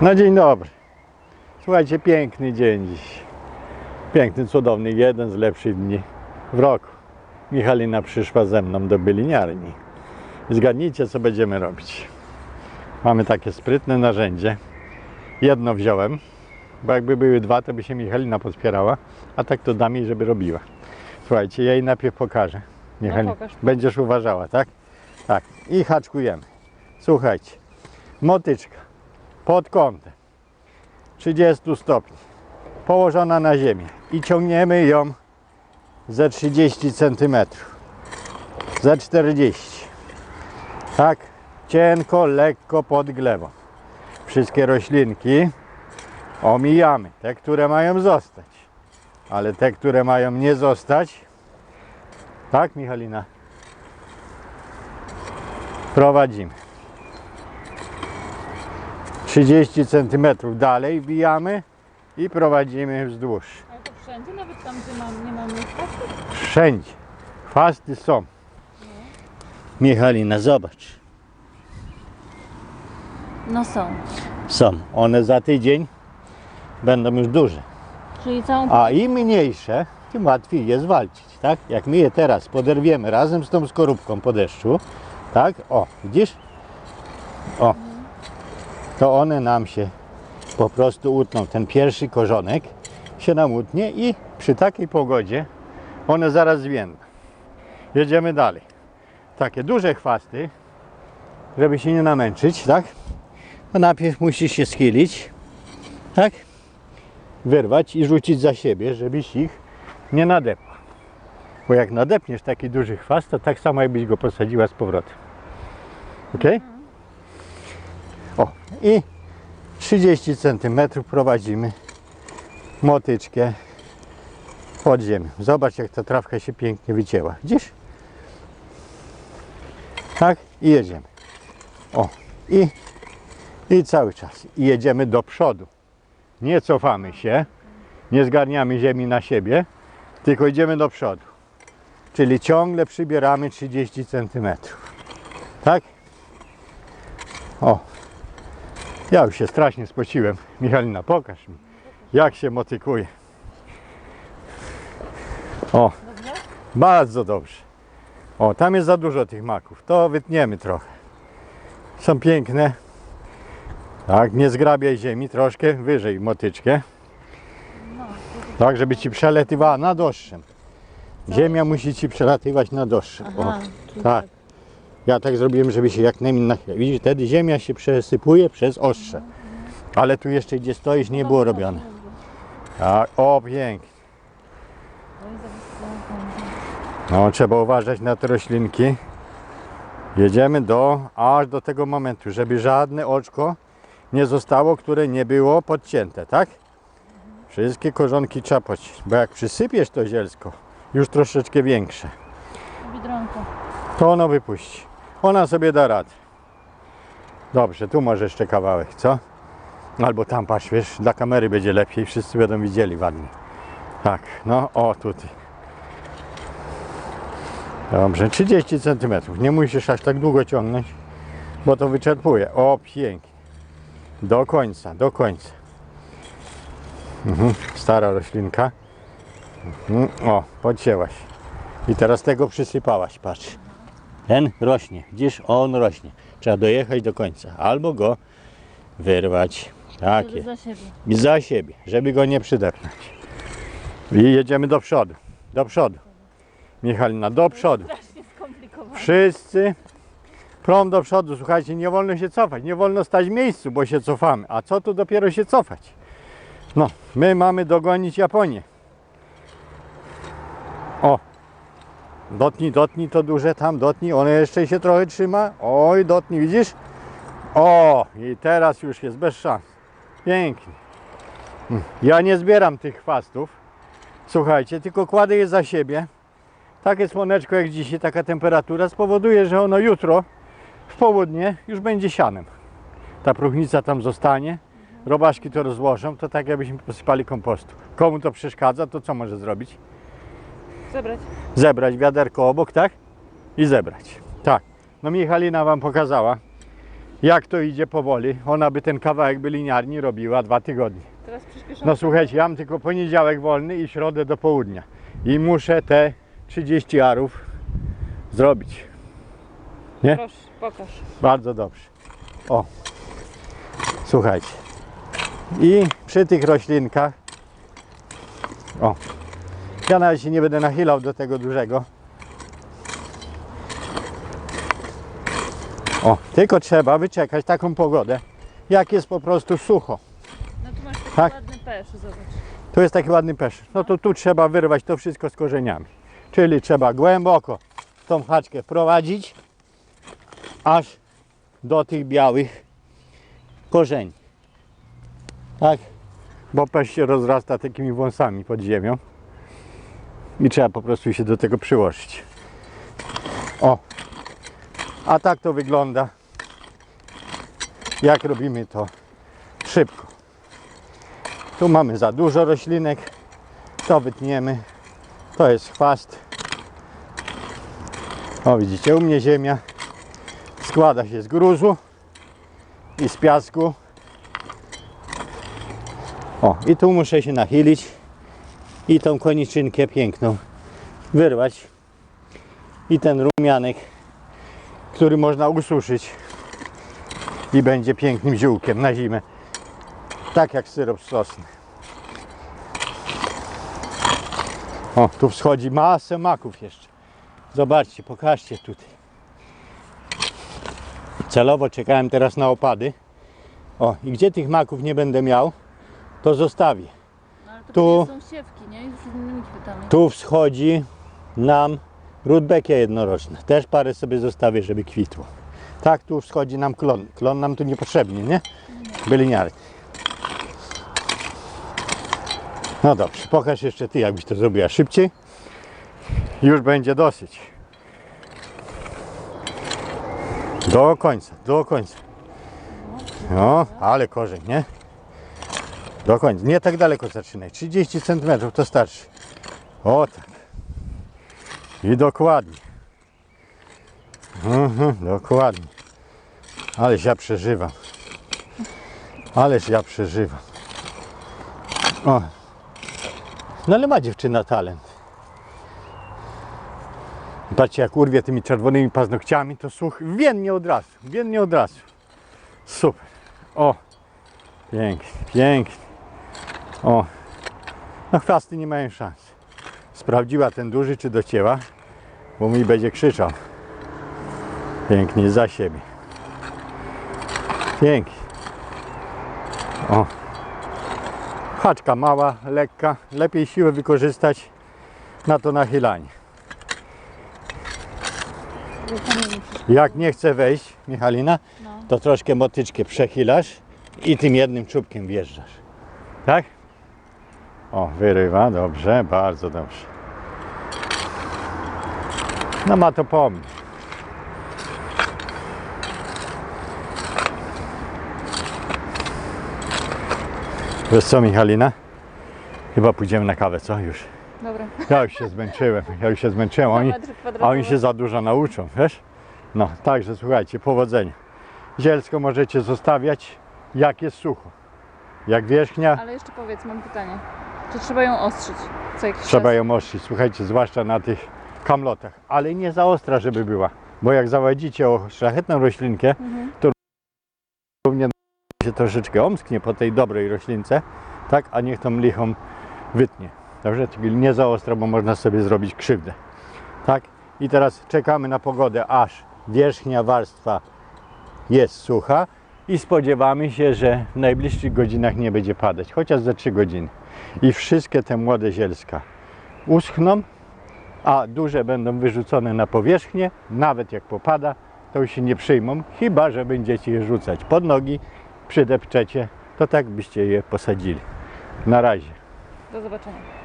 No dzień dobry. Słuchajcie, piękny dzień dziś. Piękny, cudowny, jeden z lepszych dni w roku. Michalina przyszła ze mną do byliniarni. Zgadnijcie, co będziemy robić. Mamy takie sprytne narzędzie. Jedno wziąłem, bo jakby były dwa, to by się Michalina podpierała, a tak to dam jej, żeby robiła. Słuchajcie, ja jej najpierw pokażę. Michalina, pokaż. będziesz uważała, tak? Tak. I haczkujemy. Słuchajcie, motyczka pod kątem 30 stopni, położona na ziemię i ciągniemy ją ze 30 cm, ze 40. Tak, cienko, lekko pod glebą. Wszystkie roślinki omijamy, te, które mają zostać, ale te, które mają nie zostać, tak Michalina? Prowadzimy. 30 cm dalej wbijamy i prowadzimy wzdłuż. Ale to wszędzie, nawet tam, gdzie mam, nie mam miejsca? Wszędzie. Chwasty są. Michalina, zobacz. No są. Są. One za tydzień będą już duże. Czyli całą... A im mniejsze, tym łatwiej je zwalczyć, tak? Jak my je teraz poderwiemy razem z tą skorupką po deszczu, tak? O, widzisz? O. To one nam się po prostu utną. Ten pierwszy korzonek się nam utnie i przy takiej pogodzie one zaraz zwiędną. Jedziemy dalej. Takie duże chwasty, żeby się nie namęczyć, tak? To najpierw musisz się schylić, tak? wyrwać i rzucić za siebie, żebyś ich nie nadepła. Bo jak nadepniesz taki duży chwast, to tak samo jakbyś go posadziła z powrotem. Ok? O, i 30 cm prowadzimy motyczkę pod ziemią. Zobacz jak ta trawka się pięknie wycięła. Widzisz? Tak? I jedziemy. O, i, i cały czas. I jedziemy do przodu nie cofamy się, nie zgarniamy ziemi na siebie, tylko idziemy do przodu. Czyli ciągle przybieramy 30 cm. Tak? O. Ja już się strasznie spociłem. Michalina, pokaż mi, jak się motykuje. O, bardzo dobrze. O, tam jest za dużo tych maków. To wytniemy trochę. Są piękne. Tak, nie zgrabiaj ziemi, troszkę wyżej motyczkę. Tak, żeby ci przelatywała nad oszczem. Ziemia musi ci przelatywać nad oszczem. Aha, O, tak. Ja tak zrobiłem, żeby się jak najmniej nachylać. Widzisz, wtedy ziemia się przesypuje przez ostrze. Ale tu jeszcze gdzie stoisz nie było robione. Tak, o pięknie. No, trzeba uważać na te roślinki. Jedziemy do, aż do tego momentu, żeby żadne oczko nie zostało, które nie było podcięte, tak? Wszystkie korzonki trzeba podciąć, bo jak przysypiesz to zielsko, już troszeczkę większe, Biedronka. to ono wypuści. Ona sobie da radę. Dobrze, tu może jeszcze kawałek, co? Albo tam patrz, wiesz, dla kamery będzie lepiej, wszyscy będą widzieli ładnie. Tak, no o tutaj. Dobrze, 30 cm. Nie musisz aż tak długo ciągnąć, bo to wyczerpuje. O, pięknie. Do końca, do końca. Mhm, stara roślinka. Mhm, o, podcięłaś. I teraz tego przysypałaś, patrz. Ten rośnie, widzisz, on rośnie. Trzeba dojechać do końca, albo go wyrwać. Tak jest. za siebie. I za siebie, żeby go nie przydepnąć. I jedziemy do przodu, do przodu. Michalina, do przodu. Wszyscy prom do przodu. Słuchajcie, nie wolno się cofać, nie wolno stać w miejscu, bo się cofamy. A co tu dopiero się cofać? No, my mamy dogonić Japonię. Dotnij, dotnij to duże tam, dotnij, one jeszcze się trochę trzyma. Oj, dotnij, widzisz? O, i teraz już jest bez szans. Pięknie. Mm. Ja nie zbieram tych chwastów. Słuchajcie, tylko kładę je za siebie. Takie słoneczko jak dzisiaj, taka temperatura spowoduje, że ono jutro w południe już będzie sianem. Ta próchnica tam zostanie, robaszki to rozłożą, to tak jakbyśmy posypali kompostu. Komu to przeszkadza, to co może zrobić? Zebrać. Zebrać wiaderko obok, tak? I zebrać. Tak. No Michalina Wam pokazała, jak to idzie powoli. Ona by ten kawałek by liniarni robiła dwa tygodnie. Teraz przyspieszamy. No słuchajcie, ja mam tylko poniedziałek wolny i środę do południa. I muszę te 30 arów zrobić. nie? Proszę, pokaż. Bardzo dobrze. O. Słuchajcie. I przy tych roślinkach. O. Ja nawet się nie będę nachylał do tego dużego. O, tylko trzeba wyczekać taką pogodę, jak jest po prostu sucho. No tu masz taki Tak. ładny pesz, zobacz. Tu jest taki ładny pesz. No to tu trzeba wyrwać to wszystko z korzeniami. Czyli trzeba głęboko tą haczkę wprowadzić, aż do tych białych korzeni. Tak? Bo pesz się rozrasta takimi wąsami pod ziemią. I trzeba po prostu się do tego przyłożyć. O! A tak to wygląda, jak robimy to szybko. Tu mamy za dużo roślinek. To wytniemy. To jest chwast. O widzicie, u mnie ziemia składa się z gruzu i z piasku. O, i tu muszę się nachylić i tą koniczynkę piękną wyrwać. I ten rumianek, który można ususzyć i będzie pięknym ziółkiem na zimę. Tak jak syrop z sosny. O, tu wschodzi masę maków jeszcze. Zobaczcie, pokażcie tutaj. Celowo czekałem teraz na opady. O, i gdzie tych maków nie będę miał, to zostawię. Tu- są siewki, nie? Z innymi kwiatami. Tu wschodzi nam rudbekia jednoroczna. Też parę sobie zostawię, żeby kwitło. Tak, tu wschodzi nam klon. Klon nam tu niepotrzebny, nie? Byliniarek. No dobrze, pokaż jeszcze ty, jakbyś to zrobiła szybciej. Już będzie dosyć. Do końca, do końca. No, ale korzeń, nie? Do końca. Nie tak daleko zaczynaj. 30 cm to starczy. O tak. I dokładnie. Mhm, dokładnie. Ależ ja przeżywam. Ależ ja przeżywam. O. No ale ma dziewczyna talent. Patrzcie jak urwie tymi czerwonymi paznokciami, to słuch więdnie od razu, więdnie od razu. Super. O. Pięknie, pięknie. O. No chwasty nie mają szans. Sprawdziła ten duży, czy docięła, bo mi będzie krzyczał. Pięknie za siebie. Pięknie. O. Haczka mała, lekka. Lepiej siłę wykorzystać na to nachylanie. Jak nie chce wejść, Michalina, No. to troszkę motyczkę przechylasz i tym jednym czubkiem wjeżdżasz. Tak? O, wyrywa, dobrze, bardzo dobrze. No ma to pomysł. Wiesz co Michalina? Chyba pójdziemy na kawę, co już? Dobra. Ja już się zmęczyłem, ja już się zmęczyłem. Oni, a oni się za dużo nauczą, wiesz? No, także słuchajcie, powodzenia. Zielsko możecie zostawiać, jak jest sucho. Jak wierzchnia, Ale jeszcze powiedz, mam pytanie. Czy trzeba ją ostrzyć? Co jakiś trzeba czas? ją ostrzyć, słuchajcie, zwłaszcza na tych kamlotach. Ale nie za ostra, żeby była. Bo jak zawadzicie o szlachetną roślinkę, Mhm. to powinien się troszeczkę omsknie po tej dobrej roślince, tak? A niech tą lichą wytnie. Dobrze? Czyli nie za ostro, bo można sobie zrobić krzywdę. Tak? I teraz czekamy na pogodę, aż wierzchnia warstwa jest sucha i spodziewamy się, że w najbliższych godzinach nie będzie padać, chociaż za 3 godziny. I wszystkie te młode zielska uschną, a duże będą wyrzucone na powierzchnię, nawet jak popada, to już się nie przyjmą, chyba że będziecie je rzucać pod nogi, przydepczecie, to tak byście je posadzili. Na razie. Do zobaczenia.